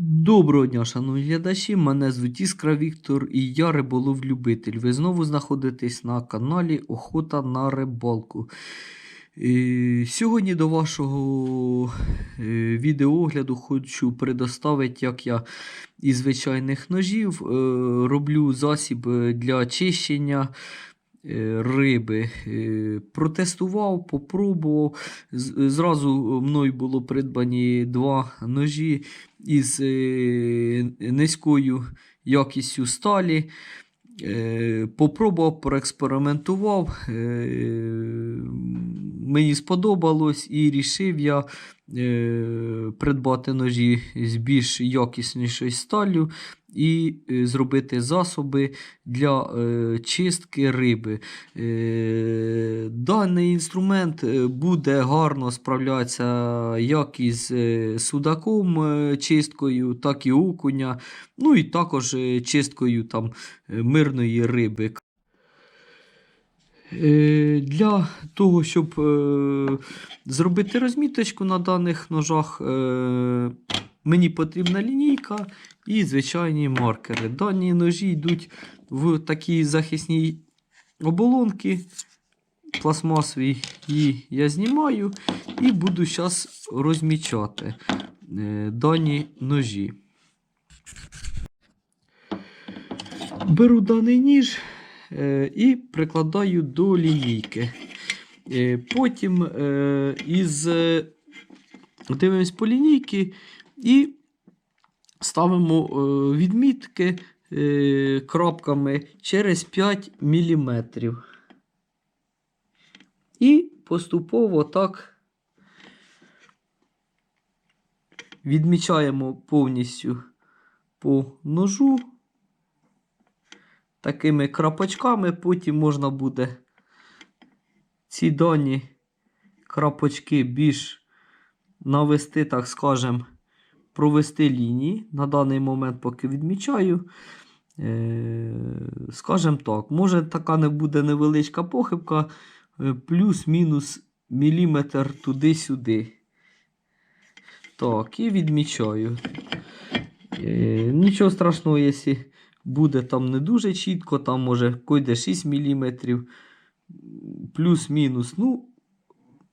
Доброго дня, шановні глядачі. Мене звуть Іскра Віктор і я риболов-любитель. Ви знову знаходитесь на каналі Охота на рибалку. Е, Сьогодні до вашого е, відеоогляду хочу предоставити, як я із звичайних ножів е, роблю засіб для очищення е, риби. Е, Протестував, попробував. Зразу мною було придбані два ножі із е, низькою якістю сталі. Е, Попробував, проекспериментував. е, Мені сподобалось і рішив я е, придбати ножі з більш якіснішою сталлю і е, зробити засоби для е, чистки риби. Е, Даний інструмент буде гарно справлятися як із судаком чисткою, так і окуня, ну і також чисткою там, мирної риби. Для того, щоб зробити розміточку на даних ножах, мені потрібна лінійка і звичайні маркери. Дані ножі йдуть в такій захисній оболонці пластмасовій. Її я знімаю і буду зараз розмічати е, дані ножі. Беру даний ніж е, і прикладаю до лінійки. Е, потім із дивимось по лінійки і ставимо е, відмітки е, крапками через 5 мм. І поступово так відмічаємо повністю по ножу такими крапочками. Потім можна буде ці дані крапочки більш навести, так скажем, провести лінії. На даний момент, поки відмічаю. Е, скажем так, може така не буде невеличка похибка, е, плюс-мінус міліметр туди-сюди. Так, і відмічаю. Е, нічого страшного, якщо буде там не дуже чітко, там може койде 6 мм, плюс-мінус. Ну,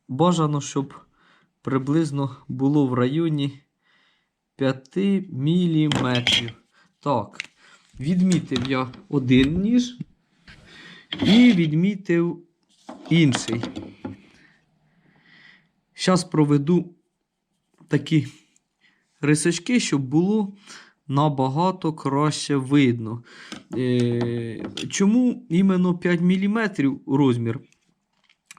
бажано, щоб приблизно було в районі 5 мм. Так, відмітив я один ніж і відмітив інший. Зараз проведу такі рисочки, щоб було набагато краще видно. Е, чому іменно 5 мм розмір?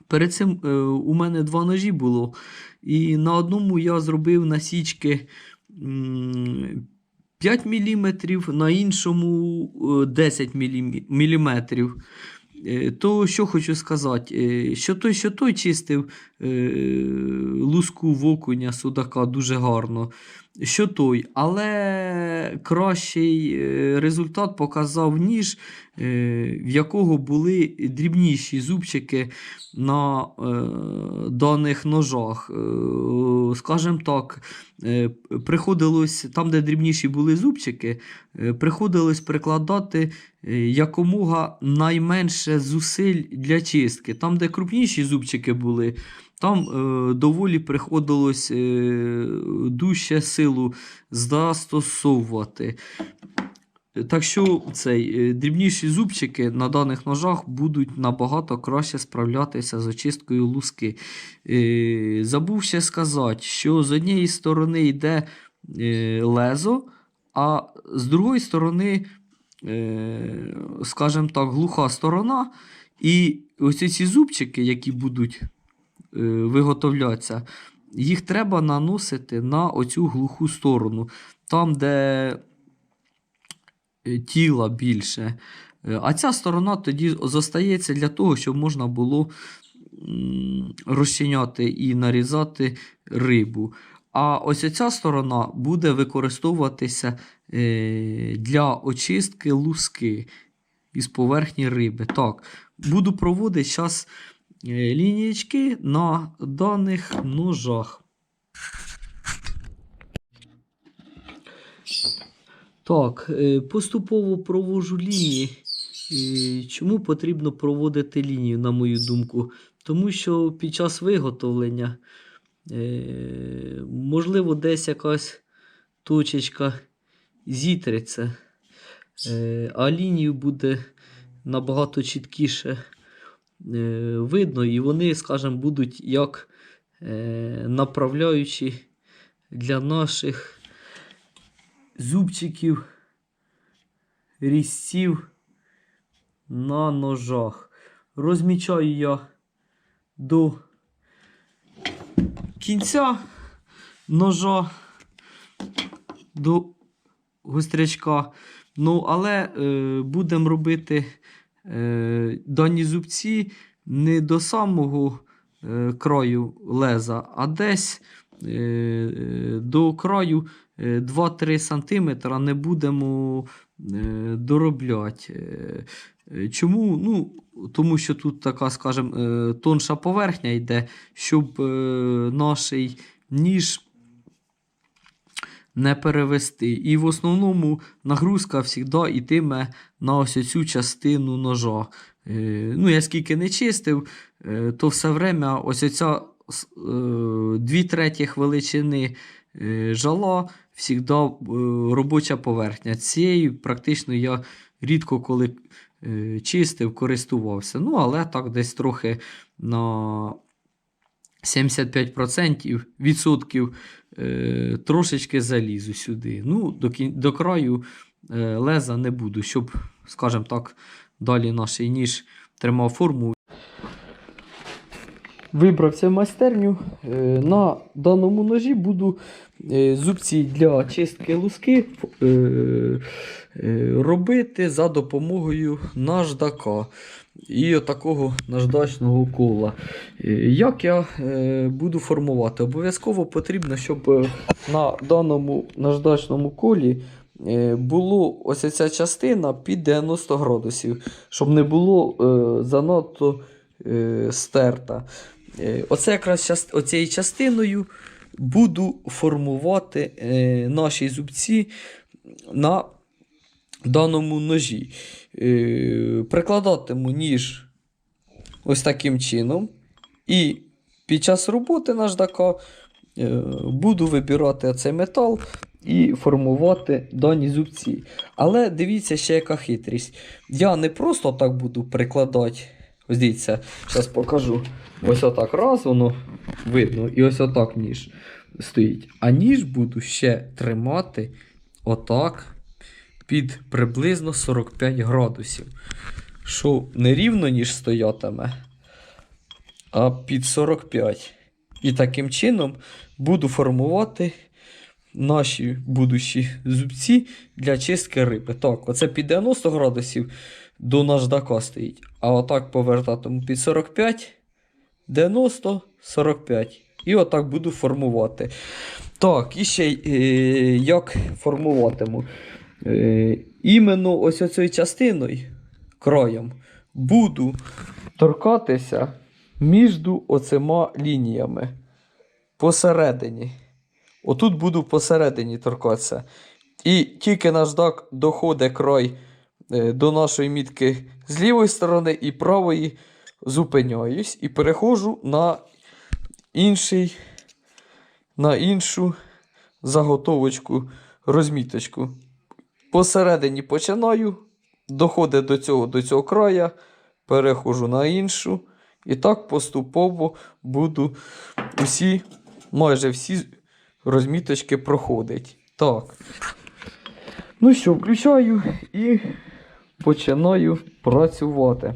Перед цим е, у мене два ножі було, і на одному я зробив насічки 5 мм, на іншому е, 10 мм. Е, То що хочу сказати, е, що той, що той чистив е, луску в окуня судака дуже гарно. Що той, але кращий е, результат показав ніж, е, в якого були дрібніші зубчики на е, даних ножах. Скажімо так, приходилось там, де дрібніші були зубчики, приходилось прикладати якомога найменше зусиль для чистки. Там, де крупніші зубчики були, там е, доволі приходилось е, дужче силу застосовувати. Так що цей, е, дрібніші зубчики на даних ножах будуть набагато краще справлятися з очисткою луски. Е, забув ще сказати, що з однієї сторони йде е, лезо, а з другої сторони, е, скажімо так, глуха сторона. І ось ці зубчики, які будуть е, виготовлятися, їх треба наносити на оцю глуху сторону. Там, де е, тіла більше. Е, А ця сторона тоді зостається для того, щоб можна було розчиняти і нарізати рибу. А ось ця сторона буде використовуватися для очистки луски із поверхні риби. Так, буду проводити зараз лінієчки на даних ножах. Так, е, поступово провожу лінії. Е, Чому потрібно проводити лінію, на мою думку? Тому що під час виготовлення, е, можливо, десь якась точечка зітреться, а лінію буде набагато чіткіше видно, і вони, скажімо, будуть як е, направляючі для наших зубчиків, різців на ножах. Розмічаю я до кінця ножа, до гострячка. Ну, але е, будемо робити е, дані зубці не до самого е, краю леза, а десь е, е, до краю е, 2-3 см не будемо е, доробляти. Е, е, Чому? Ну, тому що тут така, скажімо, е, тонша поверхня йде, щоб е, наш ніж не перевести. І в основному нагрузка завжди йтиме на ось цю частину ножа. Е, Ну, я скільки не чистив, е, то все время ось оця с- е, дві третіх величини жала завжди робоча поверхня. Цією практично я рідко коли чистив, користувався. Ну, але так десь трохи на 75% відсотків е, трошечки залізу сюди. Ну, до, до краю е, леза не буду, щоб, скажімо так, далі наш ніж тримав форму. Вибрався в майстерню. Е, На даному ножі буду е, зубці для чистки луски е, робити за допомогою наждака і отакого наждачного кола. Е, Як я е, буду формувати? Обов'язково потрібно, щоб е, на даному наждачному колі е, було ось ця частина під 90 градусів, щоб не було е, занадто е, стерта. Е, Оце якраз оцією частиною буду формувати е, наші зубці на даному ножі. Е, прикладатиму ніж ось таким чином. І під час роботи наждака е, буду вибирати цей метал і формувати дані зубці. Але дивіться ще яка хитрість. Я не просто так буду прикладати. Ось дивіться, зараз покажу. Ось отак раз воно видно, і ось отак ніж стоїть. А ніж буду ще тримати отак під приблизно 45 градусів. Що не рівно ніж стоятиме, а під 45. І таким чином буду формувати наші будущі зубці для чистки риби. Так, оце під 90 градусів до наждака стоїть. А отак повертатиму під 45, 90, 45. І отак буду формувати. Так, і ще е, як формуватиму. Е, іменно ось оцією частиною, краєм, буду торкатися між оцима лініями. Посередині. Отут буду посередині торкатися. І тільки наждак доходить край е, до нашої мітки з лівої сторони і правої зупиняюсь і переходжу на інший, на іншу заготовочку, розміточку. Посередині починаю, доходить до цього, до цього края, переходжу на іншу. І так поступово буду усі, майже всі розміточки проходить. Так. Ну що, включаю і починаю працювати.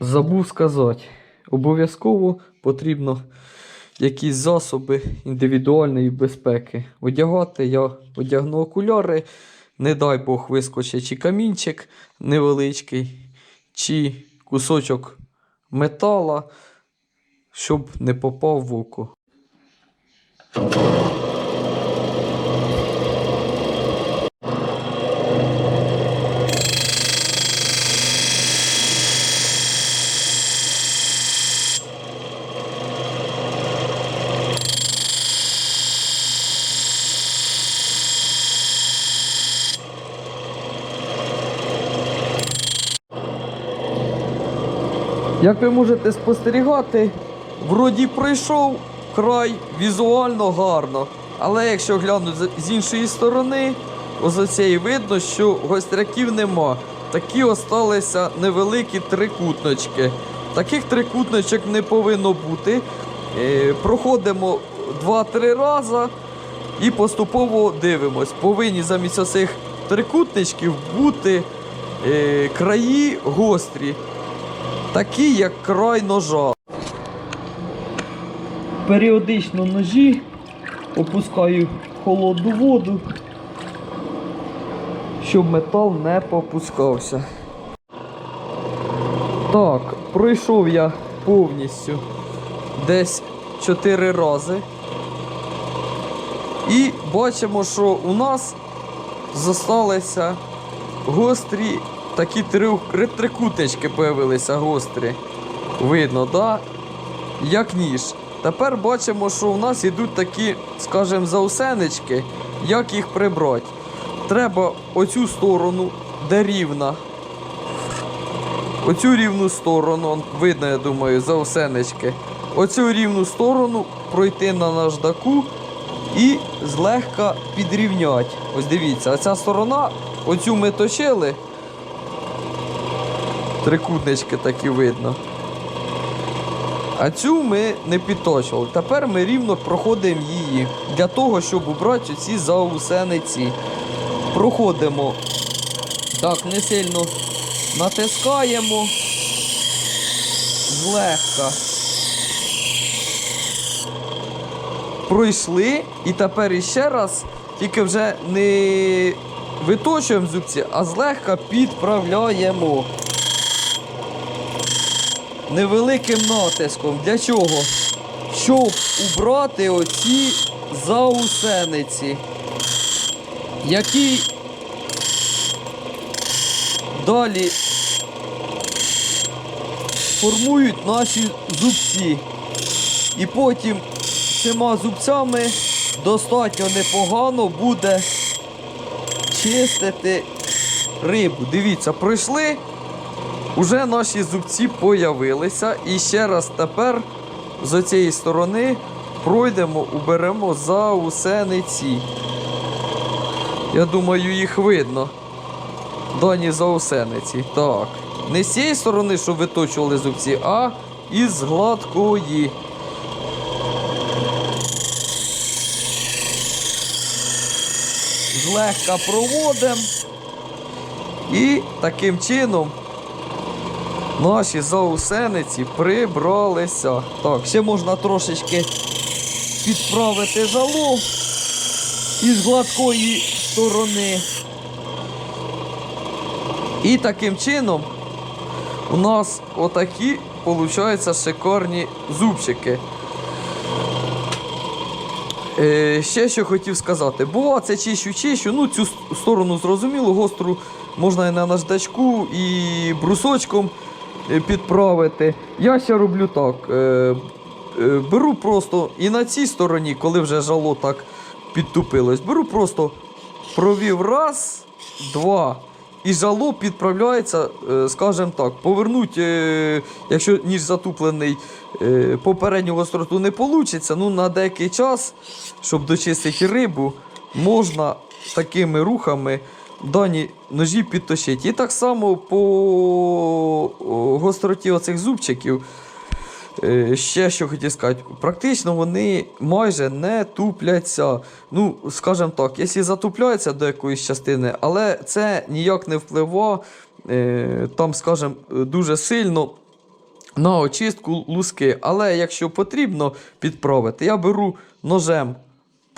Забув сказати, обов'язково потрібно якісь засоби індивідуальної безпеки одягати. Я одягну окуляри, не дай Бог вискочить чи камінчик невеличкий, чи кусочок метала, щоб не попав в око. Як ви можете спостерігати, вроді пройшов край візуально гарно. Але якщо глянути з- іншої сторони, ось цієї видно, що гостряків нема. Такі осталися невеликі трикутночки. Таких трикутночок не повинно бути. Е, проходимо 2-3 рази і поступово дивимось. Повинні замість оцих трикутничків бути е, краї гострі, такі як край ножа. Періодично ножі опускаю холодну воду, щоб метал не попускався. Так, пройшов я повністю десь 4 рази. І бачимо, що у нас зосталися гострі такі три, трикутнички появилися гострі. Видно, да? Як ніж. Тепер бачимо, що у нас йдуть такі, скажімо, заусенички. Як їх прибрати? Треба оцю сторону, де рівна. Оцю рівну сторону, видно, я думаю, заусенички. Оцю рівну сторону пройти на наждаку і злегка підрівняти. Ось дивіться, оця сторона, оцю ми точили. Трикутнички такі видно. А цю ми не підточували. Тепер ми рівно проходимо її для того, щоб убрати ці заусениці. Проходимо так, не сильно натискаємо злегка. Пройшли і тепер іще раз, тільки вже не виточуємо зубці, а злегка підправляємо невеликим натиском. Для чого? Щоб убрати оці заусениці, які далі формують наші зубці. І потім цими зубцями достатньо непогано буде чистити рибу. Дивіться, пройшли. Уже наші зубці появилися. І ще раз тепер з цієї сторони пройдемо, уберемо заусениці. Я думаю, їх видно. Дані заусениці. Так. Не з цієї сторони, що виточували зубці, а із гладкої. Злегка проводимо. І таким чином наші заусениці прибралися. Так, ще можна трошечки підправити жало із гладкої сторони. І таким чином у нас отакі получаються шикарні зубчики. Е, ще що хотів сказати. Бува, це чищу чищу. Ну, цю сторону зрозуміло, гостру можна і на наждачку, і брусочком підправити. Я ще роблю так. Е, е, беру просто і на цій стороні, коли вже жало так підтупилось, беру просто провів раз, два. І жало підправляється, е, скажімо так, повернуть, е, якщо ніж затуплений, е, попередню гостроту не вийде, ну на деякий час, щоб дочистити рибу, можна такими рухами дані ножі підточити. І так само по гостроті оцих зубчиків. Е, Ще що хотів сказати, практично вони майже не тупляться. Ну, скажімо так, якщо затупляються до якоїсь частини, але це ніяк не впливає е, там, скажімо, дуже сильно на очистку луски. Але якщо потрібно підправити, я беру ножем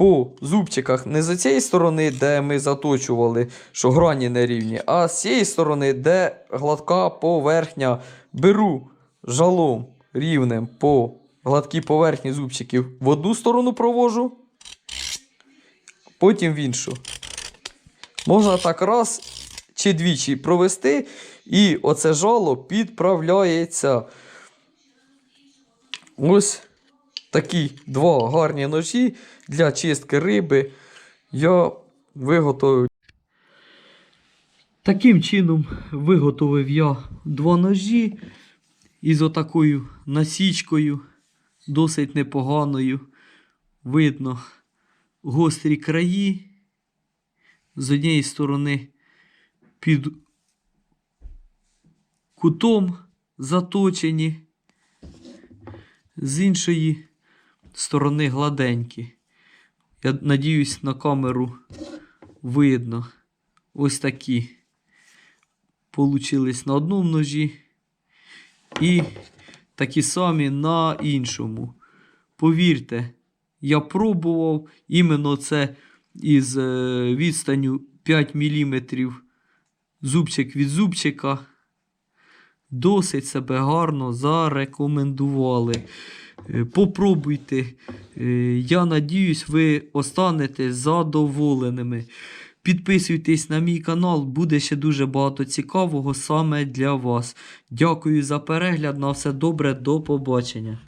по зубчиках не з цієї сторони, де ми заточували, що грані нерівні, а з цієї сторони, де гладка поверхня. Беру жалом рівнем по гладкій поверхні зубчиків в одну сторону провожу, потім в іншу. Можна так раз чи двічі провести, і оце жало підправляється. Ось такі два гарні ножі для чистки риби я виготовив. Таким чином виготовив я два ножі. із отакою насічкою, досить непоганою. Видно гострі краї. З однієї сторони під кутом заточені, з іншої сторони гладенькі. Я надіюсь, на камеру видно. Ось такі получились на одному ножі і такі самі на іншому. Повірте, я пробував іменно це із е, відстанню 5 мм зубчик від зубчика. Досить себе гарно зарекомендували. Е, Попробуйте. Е, Я надіюсь, ви останетесь задоволеними. Підписуйтесь на мій канал, буде ще дуже багато цікавого саме для вас. Дякую за перегляд. На все добре, до побачення.